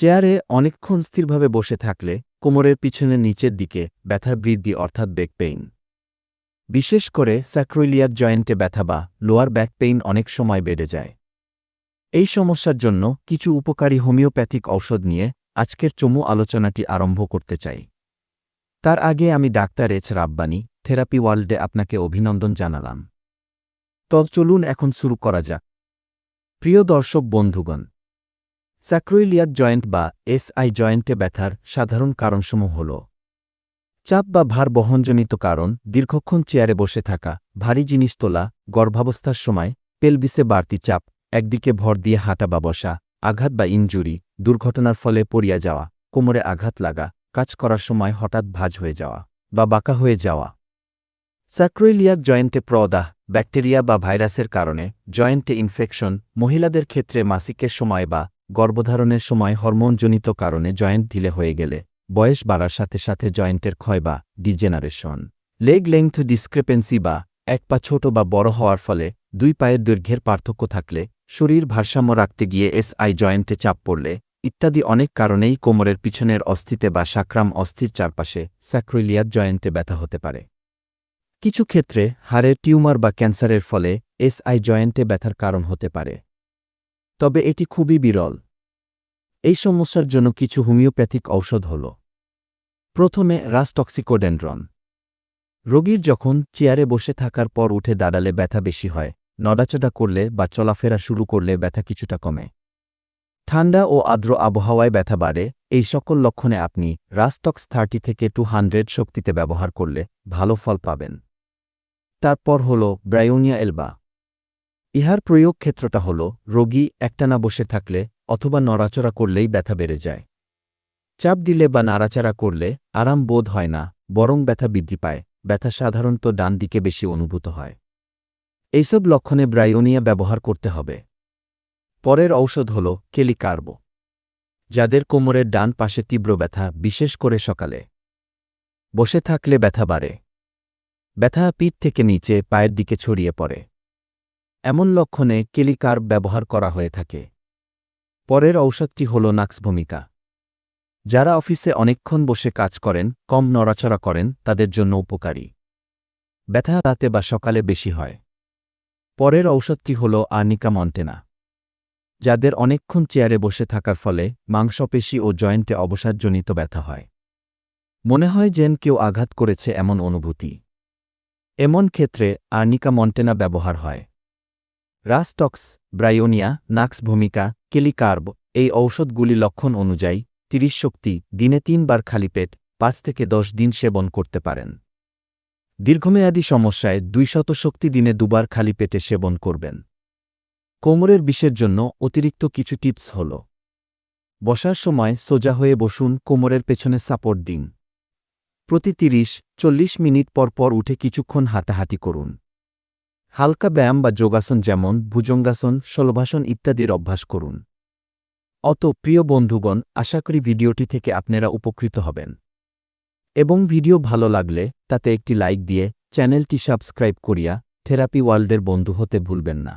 চেয়ারে অনেকক্ষণ স্থিরভাবে বসে থাকলে কোমরের পিছনে নিচের দিকে ব্যথা বৃদ্ধি অর্থাৎ ব্যাক পেইন বিশেষ করে স্যাক্রোইলিয়াক জয়েন্টে ব্যথা বা লোয়ার ব্যাক পেইন অনেক সময় বেড়ে যায়। এই সমস্যার জন্য কিছু উপকারী হোমিওপ্যাথিক ঔষধ নিয়ে আজকের চমু আলোচনাটি আরম্ভ করতে চাই। তার আগে আমি ডাক্তার এইচ রাব্বানি, থেরাপি ওয়ার্ল্ডে আপনাকে অভিনন্দন জানালাম। তো চলুন এখন শুরু করা যাক। প্রিয় দর্শক বন্ধুগণ স্যাক্রোইলিয়াক জয়েন্ট বা এসআই জয়েন্টে ব্যথার সাধারণ কারণসমূহ হল চাপ বা ভার বহনজনিত কারণ, দীর্ঘক্ষণ চেয়ারে বসে থাকা, ভারী জিনিস তোলা, গর্ভাবস্থার সময় পেলবিসে বাড়তি চাপ, একদিকে ভর দিয়ে হাঁটা বা বসা, আঘাত বা ইনজুরি, দুর্ঘটনার ফলে পড়িয়া যাওয়া, কোমরে আঘাত লাগা, কাজ করার সময় হঠাৎ ভাঁজ হয়ে যাওয়া বা বাঁকা হয়ে যাওয়া। স্যাক্রোইলিয়াক জয়েন্টে প্রদাহ, ব্যাকটেরিয়া বা ভাইরাসের কারণে জয়েন্টে ইনফেকশন, মহিলাদের ক্ষেত্রে মাসিকের সময় বা গর্ভধারণের সময় হরমোনজনিত কারণে জয়েন্ট ঢিলে হয়ে গেলে, বয়স বাড়ার সাথে সাথে জয়েন্টের ক্ষয় বা ডিজেনারেশন। লেগ লেংথ ডিসক্রেপেন্সি বা এক পা ছোট বা বড় হওয়ার ফলে দুই পায়ের দৈর্ঘ্যের পার্থক্য থাকলে, শরীর ভারসাম্য রাখতে গিয়ে এসআই জয়েন্টে চাপ পড়লে, ইত্যাদি অনেক কারণেই কোমরের পিছনের অস্থিতে বা সাক্রাম অস্থির চারপাশে স্যাক্রোইলিয়াক জয়েন্টে ব্যথা হতে পারে। কিছু ক্ষেত্রে হাড়ের টিউমার বা ক্যান্সারের ফলে এসআই জয়েন্টে ব্যথার কারণ হতে পারে। তবে এটি খুবই বিরল। এই সমস্যার জন্য কিছু হোমিওপ্যাথিক ঔষধ হল। প্রথমে রাস্টক্সিকোডেন্ড্রন রোগীর যখন চেয়ারে বসে থাকার পর উঠে দাঁড়ালে ব্যথা বেশি হয়, নড়াচড়া করলে বা চলাফেরা শুরু করলে ব্যথা কিছুটা কমে। ঠান্ডা ও আর্দ্র আবহাওয়ায় ব্যথা বাড়ে, এই সকল লক্ষণে আপনি রাস্টক্স থার্টি থেকে টু হান্ড্রেড শক্তিতে ব্যবহার করলে ভালো ফল পাবেন। তারপর হল ব্রায়োনিয়া এলবা। ইহার প্রয়োগ ক্ষেত্রটা হল, রোগী একটানা বসে থাকলে অথবা নড়াচড়া করলেই ব্যথা বেড়ে যায়। চাপ দিলে বা নাড়াচাড়া করলে আরাম বোধ হয় না, বরং ব্যথা বৃদ্ধি পায়, ব্যথা সাধারণত ডান দিকে বেশি অনুভূত হয়। এইসব লক্ষণে ব্রায়োনিয়া ব্যবহার করতে হবে। পরের ঔষধ হল কেলিকার্ব, যাদের কোমরের ডান পাশে তীব্র ব্যথা, বিশেষ করে সকালে। বসে থাকলে ব্যথা বাড়ে। ব্যথা পিঠ থেকে নিচে, পায়ের দিকে ছড়িয়ে পড়ে। এমন লক্ষণে কেলিকার্ব ব্যবহার করা হয়ে থাকে। পরের ঔষধটি হল নাক্স ভূমিকা যারা অফিসে অনেকক্ষণ বসে কাজ করেন, কম নড়াচড়া করেন, তাদের জন্য উপকারী। ব্যথা রাতে বা সকালে বেশি হয়। পরের ঔষধটি হল আর্নিকা মন্টেনা। যাদের অনেকক্ষণ চেয়ারে বসে থাকার ফলে মাংসপেশি ও জয়েন্টে অবসাদজনিত ব্যথা হয়। মনে হয় যেন কেউ আঘাত করেছে এমন অনুভূতি। এমন ক্ষেত্রে আর্নিকা মন্টেনা ব্যবহার হয়। রাস্টক্স ব্রায়োনিয়া, নাক্স ভূমিকা, কেলিকার্ব, এই ঔষধগুলি লক্ষণ অনুযায়ী তিরিশ শক্তি দিনে তিনবার খালি পেট, পাঁচ থেকে দশ দিন সেবন করতে পারেন। দীর্ঘমেয়াদী সমস্যায় দুইশত শক্তি দিনে দুবার খালি পেটে সেবন করবেন। কোমরের বিষের জন্য অতিরিক্ত কিছু টিপস হল। বসার সময় সোজা হয়ে বসুন কোমরের পেছনে সাপোর্ট দিন। প্রতি তিরিশ, চল্লিশ মিনিট পর পর উঠে কিছুক্ষণ হাঁটাহাঁটি করুন। হালকা ব্যায়াম বা যোগাসন যেমন ভুজঙ্গাসন শলভাসন ইত্যাদির অভ্যাস করুন। অত প্রিয় বন্ধুগণ, আশা করি ভিডিওটি থেকে আপনারা উপকৃত হবেন। এবং ভিডিও ভালো লাগলে, তাতে একটি লাইক দিয়ে চ্যানেলটি সাবস্ক্রাইব করিয়া থেরাপি ওয়ার্ল্ডের বন্ধু হতে ভুলবেন না।